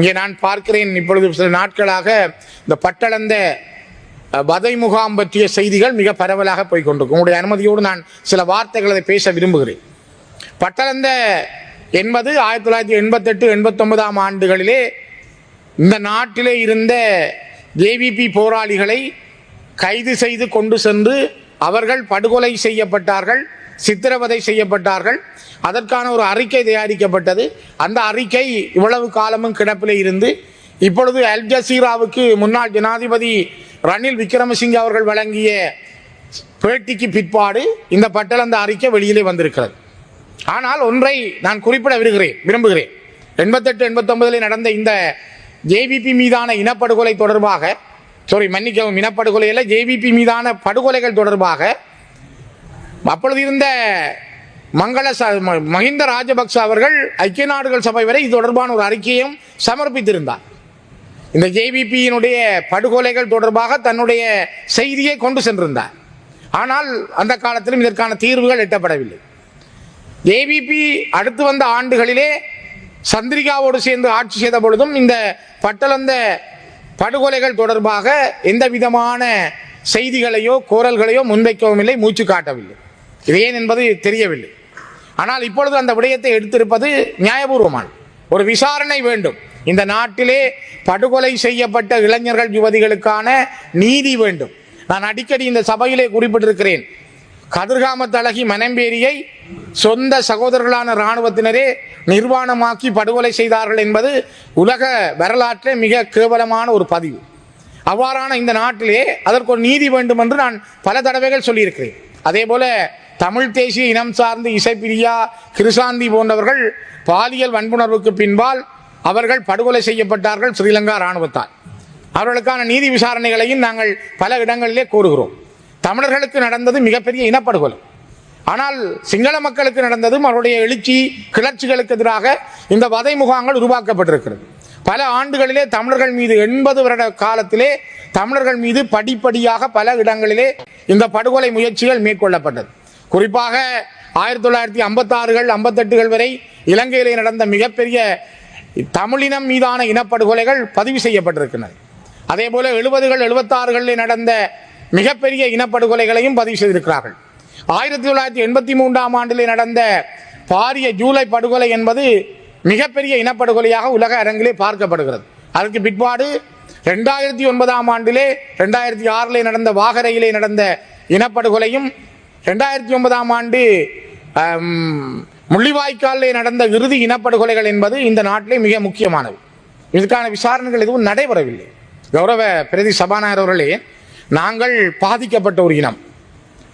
இங்கே நான் பார்க்கிறேன் இப்பொழுது சில நாட்களாக இந்த பட்டளந்த வதை முகாம் பற்றிய செய்திகள் மிக பரவலாக போய்கொண்டிருக்கும் உங்களுடைய அனுமதியோடு நான் சில வார்த்தைகளை பேச விரும்புகிறேன். பட்டளந்த என்பது ஆயிரத்தி தொள்ளாயிரத்தி எண்பத்தெட்டு எண்பத்தொன்பதாம் ஆண்டுகளிலே இந்த நாட்டிலே இருந்த ஜேவிபி போராளிகளை கைது செய்து கொண்டு சென்று அவர்கள் படுகொலை செய்யப்பட்டார்கள். சித்திரவதை செய்யப்பட்டார்கள். அதற்கான ஒரு அறிக்கை தயாரிக்கப்பட்டது. அந்த அறிக்கை இவ்வளவு காலமும் கிடப்பில் இருந்து இப்பொழுது அல் ஜசீராவுக்கு முன்னாள் ஜனாதிபதி ரணில் விக்ரமசிங்கே அவர்கள் வழங்கிய பேட்டிக்கு பிற்பாடு இந்த பட்டளந்த அறிக்கை வெளியிலே வந்திருக்கிறது. ஆனால் ஒன்றை நான் குறிப்பிட விருகிறேன் விரும்புகிறேன். எண்பத்தெட்டு எண்பத்தொன்பதில் நடந்த இந்த ஜேவிபி மீதான இனப்படுகொலை தொடர்பாக சாரி மன்னிக்கவும் இனப்படுகொலை இல்லை ஜேவிபி மீதான படுகொலைகள் தொடர்பாக அப்பொழுது இருந்த மங்கள ச- மஹிந்த ராஜபக்ச அவர்கள் ஐக்கிய நாடுகள் சபை வரை இது தொடர்பான ஒரு அறிக்கையும் சமர்ப்பித்திருந்தார். இந்த ஜேவிபியினுடைய படுகொலைகள் தொடர்பாக தன்னுடைய செய்தியை கொண்டு சென்றிருந்தார். ஆனால் அந்த காலத்திலும் இதற்கான தீர்வுகள் எட்டப்படவில்லை. ஏபிபி அடுத்து வந்த ஆண்டுகளிலே சந்திரிகாவோடு சேர்ந்து ஆட்சி செய்த பொழுதும் இந்த பட்டளந்த படுகொலைகள் தொடர்பாக எந்த விதமான செய்திகளையோ கோரல்களையோ முன்வைக்கவும் இல்லை மூச்சு காட்டவில்லை இது ஏன் என்பது தெரியவில்லை. ஆனால் இப்பொழுது அந்த விடயத்தை எடுத்திருப்பது நியாயபூர்வமான ஒரு விசாரணை வேண்டும். இந்த நாட்டிலே படுகொலை செய்யப்பட்ட இளைஞர்கள் யுவதிகளுக்கான நீதி வேண்டும். நான் அடிக்கடி இந்த சபையிலே குறிப்பிட்டிருக்கிறேன். கதிர்காமத் அழகி மனம்பேரியை சொந்த சகோதரர்களான இராணுவத்தினரே நிர்வாணமாக்கி படுகொலை செய்தார்கள் என்பது உலக வரலாற்றே மிக கேவலமான ஒரு பதிவு. அவ்வாறான இந்த நாட்டிலே அதற்கு ஒரு நீதி வேண்டும் என்று நான் பல தடவைகள் சொல்லியிருக்கிறேன். அதே போல தமிழ் தேசிய இனம் சார்ந்து இசைப்பிரியா கிருசாந்தி போன்றவர்கள் பாலியல் வன்புணர்வுக்கு பின்பால் அவர்கள் படுகொலை செய்யப்பட்டார்கள் ஸ்ரீலங்கா இராணுவத்தால். அவர்களுக்கான நீதி விசாரணைகளையும் நாங்கள் பல இடங்களிலே கூறுகிறோம் தமிழர்களுக்கு நடந்தது மிகப்பெரிய இனப்படுகொலை. ஆனால் சிங்கள மக்களுக்கு நடந்ததும் அவருடைய எழுச்சி கிளர்ச்சிகளுக்கு எதிராக இந்த வதை முகாங்கள் உருவாக்கப்பட்டிருக்கிறது. பல ஆண்டுகளிலே தமிழர்கள் மீது எண்பது வருட காலத்திலே தமிழர்கள் மீது படிப்படியாக பல இடங்களிலே இந்த படுகொலை முயற்சிகள் மேற்கொள்ளப்பட்டது. குறிப்பாக ஆயிரத்தி தொள்ளாயிரத்தி ஐம்பத்தாறுகள் ஐம்பத்தெட்டுகள் வரை இலங்கையிலே நடந்த மிகப்பெரிய தமிழினம் மீதான இனப்படுகொலைகள் பதிவு செய்யப்பட்டிருக்கின்றன. அதே போல எழுபதுகள் எழுபத்தாறுகளில் நடந்த மிகப்பெரிய இனப்படுகொலைகளையும் பதிவு செய்திருக்கிறார்கள். ஆயிரத்தி தொள்ளாயிரத்தி எண்பத்தி மூன்றாம் ஆண்டிலே நடந்த பாரிய ஜூலை படுகொலை என்பது மிகப்பெரிய இனப்படுகொலையாக உலக அரங்கிலே பார்க்கப்படுகிறது. அதற்கு பிற்பாடு ரெண்டாயிரத்தி ஒன்பதாம் ஆண்டிலே ரெண்டாயிரத்தி ஆறிலே நடந்த வாகரையிலே நடந்த இனப்படுகொலையும் ரெண்டாயிரத்தி ஒன்பதாம் ஆண்டு முள்ளிவாய்க்காலில் நடந்த இறுதி இனப்படுகொலைகள் என்பது இந்த நாட்டிலே மிக முக்கியமானது. இதுக்கான விசாரணைகள் எதுவும் நடைபெறவில்லை. கௌரவ பிரதி சபாநாயகர் அவர்களே நாங்கள் பாதிக்கப்பட்ட ஒரு இனம்.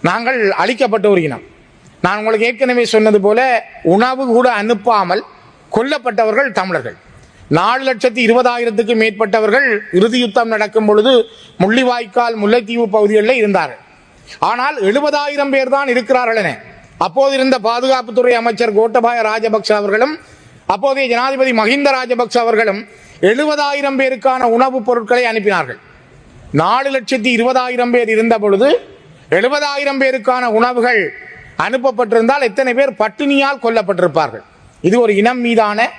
நாங்கள் அழிக்கப்பட்ட ஒரு இனம். நான் உங்களுக்கு ஏற்கனவே சொன்னது போல உணவு கூட அனுப்பாமல் கொல்லப்பட்டவர்கள் தமிழர்கள். நாலு லட்சத்தி இருபதாயிரத்துக்கு மேற்பட்டவர்கள் இறுதி யுத்தம் நடக்கும் பொழுது முள்ளிவாய்க்கால் முல்லைத்தீவு பகுதிகளில் இருந்தார்கள். ஆனால் எழுபதாயிரம் பேர் தான் இருக்கிறார்கள் என. அப்போது இருந்த பாதுகாப்புத்துறை அமைச்சர் கோட்டபாய ராஜபக்ஷ அவர்களும் அப்போதைய ஜனாதிபதி மஹிந்த ராஜபக்ஷ அவர்களும் எழுபதாயிரம் பேருக்கான உணவுப் பொருட்களை அனுப்பினார்கள். நாலு லட்சத்தி இருபதாயிரம் பேர் இருந்த பொழுது எழுபதாயிரம் பேருக்கான உணவுகள் அனுப்பப்பட்டிருந்தால் எத்தனை பேர் பட்டினியால் கொல்லப்பட்டிருப்பார்கள். இது ஒரு இனம் மீதான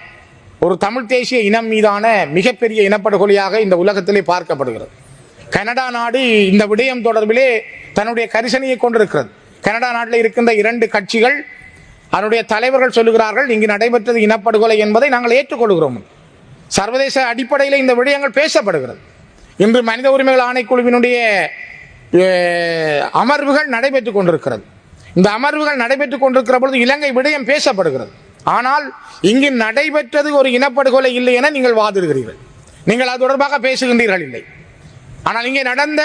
ஒரு தமிழ் தேசிய இனம் மீதான மிகப்பெரிய இனப்படுகொலையாக இந்த உலகத்திலே பார்க்கப்படுகிறது. கனடா நாடு இந்த விடயம் தொடர்பிலே தன்னுடைய கரிசனையை கொண்டிருக்கிறது. கனடா நாட்டில் இருக்கின்ற இரண்டு கட்சிகள் அதனுடைய தலைவர்கள் சொல்லுகிறார்கள் இங்கு நடைபெற்றது இனப்படுகொலை என்பதை நாங்கள் ஏற்றுக்கொள்கிறோம். சர்வதேச அடிப்படையில் இந்த விடயங்கள் பேசப்படுகிறது. இன்று மனித உரிமைகள் ஆணைக்குழுவினுடைய அமர்வுகள் நடைபெற்றுக் கொண்டிருக்கிறது. இந்த அமர்வுகள் நடைபெற்றுக் கொண்டிருக்கிற பொழுது இலங்கை விடயம் பேசப்படுகிறது. ஆனால் இங்கு நடைபெற்றது ஒரு இனப்படுகொலை இல்லை என நீங்கள் வாதிடுகிறீர்கள். நீங்கள் அது தொடர்பாக பேசுகின்றீர்கள் இல்லை. ஆனால் இங்கே நடந்த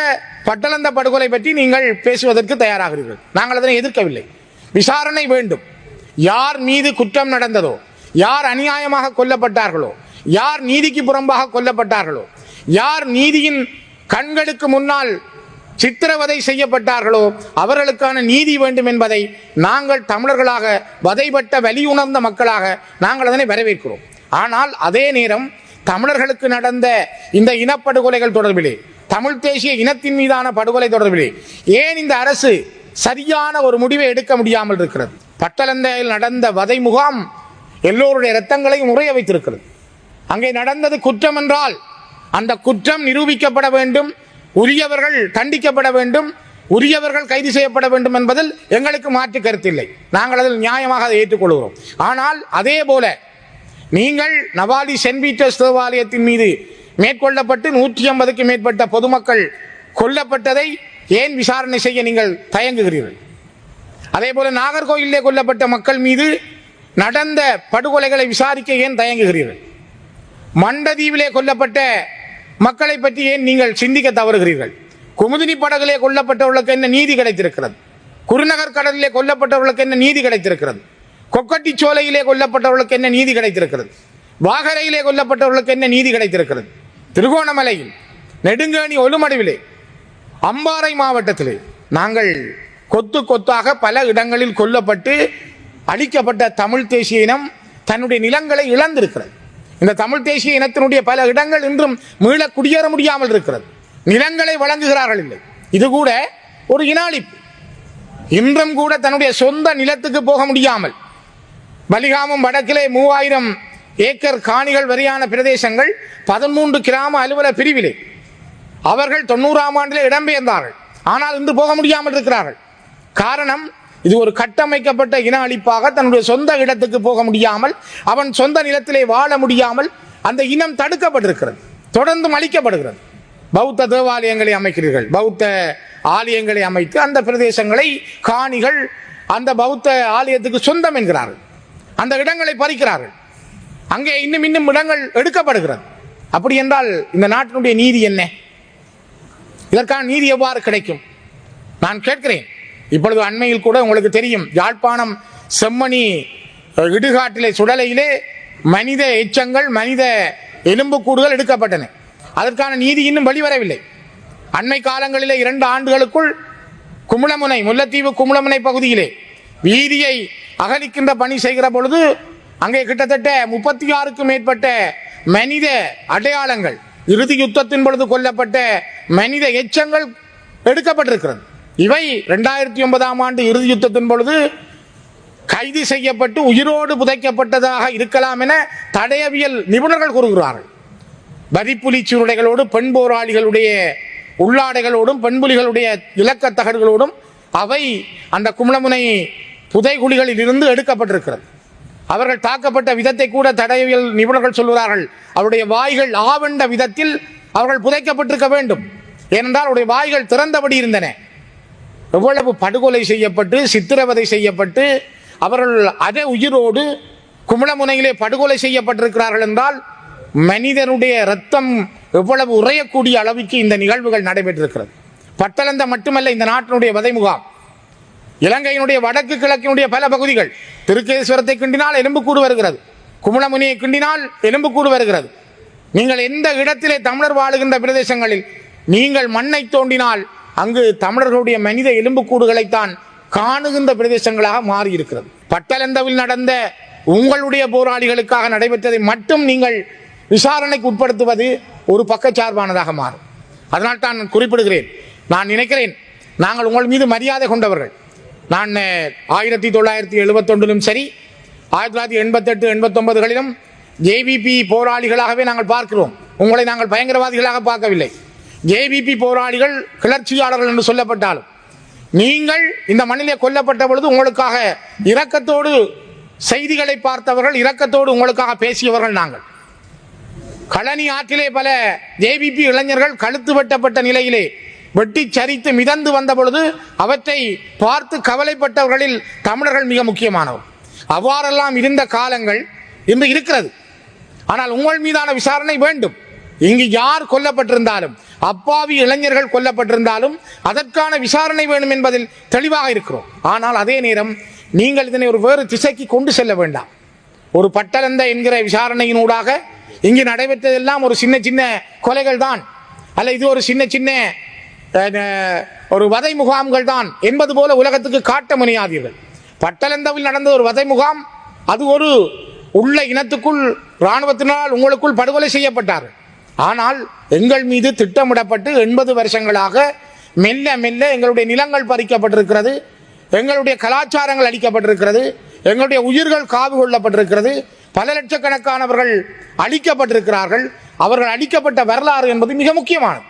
பட்டளந்த படுகொலை பற்றி நீங்கள் பேசுவதற்கு தயாராகிறீர்கள். நாங்கள் அதனை எதிர்க்கவில்லை. விசாரணை வேண்டும். யார் மீது குற்றம் நடந்ததோ யார் அநியாயமாக கொல்லப்பட்டார்களோ யார் நீதிக்கு புறம்பாக கொல்லப்பட்டார்களோ யார் நீதியின் கண்களுக்கு முன்னால் சித்திரவதை செய்யப்பட்டார்களோ அவர்களுக்கான நீதி வேண்டும் என்பதை நாங்கள் தமிழர்களாக வதைப்பட்ட வலியுணர்ந்த மக்களாக நாங்கள் அதனை வரவேற்கிறோம். ஆனால் அதே நேரம் தமிழர்களுக்கு நடந்த இந்த இனப்படுகொலைகள் தொடர்பிலே தமிழ் தேசிய இனத்தின் மீதான படுகொலை தொடர்பிலே ஏன் இந்த அரசு சரியான ஒரு முடிவை எடுக்க முடியாமல் இருக்கிறது? பட்டலந்தையில் நடந்த வதை முகாம் எல்லோருடைய இரத்தங்களையும் உறைய வைத்திருக்கிறது. அங்கே நடந்தது குற்றம் என்றால் அந்த குற்றம் நிரூபிக்கப்பட வேண்டும் உரியவர்கள் தண்டிக்கப்பட வேண்டும் உரியவர்கள் கைது செய்யப்பட வேண்டும் என்பதில் எங்களுக்கு மாற்று கருத்தில்லை நாங்கள் அதில் நியாயமாக அதை ஏற்றுக்கொள்கிறோம். ஆனால் அதே போல நீங்கள் நவாலி சென்ட் பீட்டர்ஸ் தேவாலயத்தின் மீது மேற்கொள்ளப்பட்டு நூற்றி ஐம்பதுக்கு மேற்பட்ட பொதுமக்கள் கொல்லப்பட்டதை ஏன் விசாரணை செய்ய நீங்கள் தயங்குகிறீர்கள்? அதே போல நாகர்கோயிலே கொல்லப்பட்ட மக்கள் மீது நடந்த படுகொலைகளை விசாரிக்க ஏன் தயங்குகிறீர்கள்? மண்டதீவிலே கொல்லப்பட்ட மக்களை பற்றி ஏன் நீங்கள் சிந்திக்க தவறுகிறீர்கள்? குமுதினி படகிலே கொல்லப்பட்டவர்களுக்கு என்ன நீதி கிடைத்திருக்கிறது? குருநகர் கடலிலே கொல்லப்பட்டவர்களுக்கு என்ன நீதி கிடைத்திருக்கிறது? கொக்கட்டி சோலையிலே கொல்லப்பட்டவர்களுக்கு என்ன நீதி கிடைத்திருக்கிறது? வாகரையிலே கொல்லப்பட்டவர்களுக்கு என்ன நீதி கிடைத்திருக்கிறது? திருகோணமலையில் நெடுங்கேணி ஒலுமடுவிலே அம்பாறை மாவட்டத்திலே நாங்கள் கொத்து கொத்தாக பல இடங்களில் கொல்லப்பட்டு அழிக்கப்பட்ட தமிழ் தேசிய இனம் தன்னுடைய நிலங்களை இழந்திருக்கிறது. இந்த தமிழ் தேசிய இனத்தினுடைய பல இடங்கள் இன்றும் மீள குடியேற முடியாமல் இருக்கிறது. நிலங்களை வழங்குகிறார்கள் இல்லை. இது கூட ஒரு இனாளிப்பு. இன்றும் கூட தன்னுடைய சொந்த நிலத்துக்கு போக முடியாமல் பலிகாமம் வடக்கிலே மூவாயிரம் ஏக்கர் காணிகள் வரியான பிரதேசங்கள் பதிமூன்று கிராம அலுவலர் பிரிவிலே. அவர்கள் தொண்ணூறாம் ஆண்டிலே இடம்பெயர்ந்தார்கள். ஆனால் இன்று போக முடியாமல் இருக்கிறார்கள். காரணம் இது ஒரு கட்டமைக்கப்பட்ட இன அழிப்பாக தன்னுடைய சொந்த இடத்துக்கு போக முடியாமல் அவன் சொந்த நிலத்திலே வாழ முடியாமல் அந்த இனம் தடுக்கப்பட்டிருக்கிறது. தொடர்ந்து அளிக்கப்படுகிறது பௌத்த தேவாலயங்களை அமைக்கிறீர்கள். பௌத்த ஆலயங்களை அமைத்து அந்த பிரதேசங்களை காணிகள் அந்த பௌத்த ஆலயத்துக்கு சொந்தம் என்கிறார்கள். அந்த இடங்களை பறிக்கிறார்கள். அங்கே இன்னும் இன்னும் இடங்கள் எடுக்கப்படுகிறது. அப்படி என்றால் இந்த நாட்டினுடைய நீதி என்ன? இதற்கான நீதி எவ்வாறு கிடைக்கும்? நான் கேட்கிறேன். இப்பொழுது அண்மையில் கூட உங்களுக்கு தெரியும் யாழ்ப்பாணம் செம்மணி இடுகாட்டிலே சுடலையிலே மனித எச்சங்கள் மனித எலும்புக்கூடுகள் எடுக்கப்பட்டன. அதற்கான நீதி இன்னும் வெளிவரவில்லை. அண்மை காலங்களிலே இரண்டு ஆண்டுகளுக்குள் குமுளமுனை முல்லைத்தீவு குமுளமுனை பகுதியிலே வீதியை அகலிக்கின்ற பணி செய்கிற பொழுது அங்கே கிட்டத்தட்ட முப்பத்தி ஆறுக்கும் மேற்பட்ட மனித அடையாளங்கள் இறுதி யுத்தத்தின் பொழுது கொல்லப்பட்ட மனித எச்சங்கள் எடுக்கப்பட்டிருக்கிறது. இவை ரெண்டாயிரத்தி ஒன்பதாம் ஆண்டு இறுதி யுத்தத்தின் பொழுது கைது செய்யப்பட்டு உயிரோடு புதைக்கப்பட்டதாக இருக்கலாம் என தடயவியல் நிபுணர்கள் கூறுகிறார்கள். வரிப்புலி சீருடைகளோடு பெண் போராளிகளுடைய உள்ளாடைகளோடும் பெண்புலிகளுடைய இலக்கத்தகடுகளோடும் அவை அந்த கும்பலமுனை புதைகுழிகளில் இருந்து எடுக்கப்பட்டிருக்கிறது. அவர்கள் தாக்கப்பட்ட விதத்தை கூட தடயவியல் நிபுணர்கள் சொல்கிறார்கள் அவருடைய வாய்கள் ஆவண்ட விதத்தில் அவர்கள் புதைக்கப்பட்டிருக்க வேண்டும். ஏனென்றால் அவருடைய வாய்கள் திறந்தபடி இருந்தன. எவ்வளவு படுகொலை செய்யப்பட்டு சித்திரவதை செய்யப்பட்டு அவர்கள் அதே உயிரோடு கும்பலமுனையிலே படுகொலை செய்யப்பட்டிருக்கிறார்கள் என்றால் மனிதனுடைய ரத்தம் எவ்வளவு உறையக்கூடிய அளவுக்கு இந்த நிகழ்வுகள் நடைபெற்றிருக்கிறது. பட்டளந்த மட்டுமல்ல இந்த நாட்டினுடைய வதை முகாம் இலங்கையினுடைய வடக்கு கிழக்கினுடைய பல பகுதிகள் திருக்கேஸ்வரத்தை கிண்டினால் எலும்புக்கூடு வருகிறது. குமுளமுனியை கிண்டினால் எலும்புக்கூடு வருகிறது. நீங்கள் எந்த இடத்திலே தமிழர் வாழுகின்ற பிரதேசங்களில் நீங்கள் மண்ணை தோண்டினால் அங்கு தமிழர்களுடைய மனித எலும்புக்கூடுகளைத்தான் காணுகின்ற பிரதேசங்களாக மாறி இருக்கிறது பட்டலந்தவில் நடந்த உங்களுடைய போராளிகளுக்காக நடைபெற்றதை மட்டும் நீங்கள் விசாரணைக்கு உட்படுத்துவது ஒரு பக்கச்சார்பானதாக மாறும். அதனால் தான் நான் குறிப்பிடுகிறேன். நான் நினைக்கிறேன். நாங்கள் உங்கள் மீது மரியாதை கொண்டவர்கள். நான் ஆயிரத்தி தொள்ளாயிரத்தி எழுபத்தொன்றிலும் சரி ஆயிரத்தி தொள்ளாயிரத்தி எண்பத்தெட்டு எண்பத்தொன்பதுகளிலும் ஜேவிபி போராளிகளாகவே நாங்கள் பார்க்கிறோம். உங்களை நாங்கள் பயங்கரவாதிகளாக பார்க்கவில்லை. ஜேவிபி போராளிகள் கிளர்ச்சியாளர்கள் என்று சொல்லப்பட்டாலும் நீங்கள் இந்த மண்ணிலே கொல்லப்பட்ட பொழுது உங்களுக்காக இரக்கத்தோடு செய்திகளை பார்த்தவர்கள் இரக்கத்தோடு உங்களுக்காக பேசியவர்கள் நாங்கள். களனி ஆற்றிலே பல ஜேவிபி இளைஞர்கள் கழுத்து வெட்டப்பட்ட நிலையிலே வெட்டி சரித்து மிதந்து வந்த பொழுது அவற்றை பார்த்து கவலைப்பட்டவர்களில் தமிழர்கள் மிக முக்கியமானவர் அவ்வாறெல்லாம் இருந்த காலங்கள் இன்று இருக்கிறது. ஆனால் உங்கள் மீதான விசாரணை வேண்டும். இங்கு யார் கொல்லப்பட்டிருந்தாலும் அப்பாவி இளைஞர்கள் கொல்லப்பட்டிருந்தாலும் அதற்கான விசாரணை வேண்டும் என்பதில் தெளிவாக இருக்கிறோம். ஆனால் அதே நேரம் நீங்கள் இதனை ஒரு வேறு திசைக்கு கொண்டு செல்ல வேண்டாம். ஒரு பட்டலந்த என்கிற விசாரணையினூடாக இங்கு நடைபெற்றதெல்லாம் ஒரு சின்ன சின்ன கொலைகள் தான் அல்ல இது ஒரு சின்ன சின்ன ஒரு வதை முகாம்கள் தான் என்பது போல உலகத்துக்கு காட்ட முனையாதீர்கள். பட்டலந்தவில் நடந்த ஒரு வதை முகாம் அது ஒரு உள்ள இனத்துக்குள் இராணுவத்தினால் உங்களுக்குள் படுகொலை செய்யப்பட்டார். ஆனால் எங்கள் மீது திட்டமிடப்பட்டு எண்பது வருஷங்களாக மெல்ல மெல்ல எங்களுடைய நிலங்கள் பறிக்கப்பட்டிருக்கிறது எங்களுடைய கலாச்சாரங்கள் அளிக்கப்பட்டிருக்கிறது எங்களுடைய உயிர்கள் காவு கொள்ளப்பட்டிருக்கிறது பல லட்சக்கணக்கானவர்கள் அழிக்கப்பட்டிருக்கிறார்கள். அவர்கள் அழிக்கப்பட்ட வரலாறு என்பது மிக முக்கியமானது.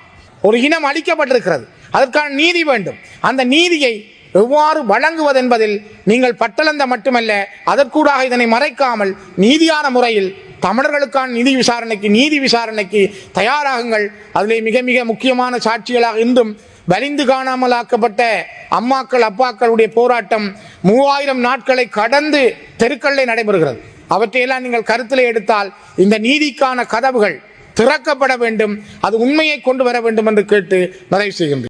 ஒரு இனம் அழிக்கப்பட்டிருக்கிறது. அதற்கான நீதி வேண்டும். அந்த நீதியை எவ்வாறு வழங்குவது என்பதில் நீங்கள் பட்டளந்த மட்டுமல்ல அதற்கூடாக இதனை மறைக்காமல் நீதியான முறையில் தமிழர்களுக்கான நிதி விசாரணைக்கு நீதி விசாரணைக்கு தயாராகுங்கள். அதிலே மிக மிக முக்கியமான சாட்சிகளாக இருந்தும் வலிந்து காணாமலாக்கப்பட்ட அம்மாக்கள் அப்பாக்களுடைய போராட்டம் மூவாயிரம் நாட்களை கடந்து தெருக்களில் நடைபெறுகிறது. அவற்றையெல்லாம் நீங்கள் கருத்தில் எடுத்தால் இந்த நீதிக்கான கதவுகள் திறக்கப்பட வேண்டும். அது உண்மையை கொண்டு வர வேண்டும் என்று கேட்டு நிறைவு செய்கின்றேன்.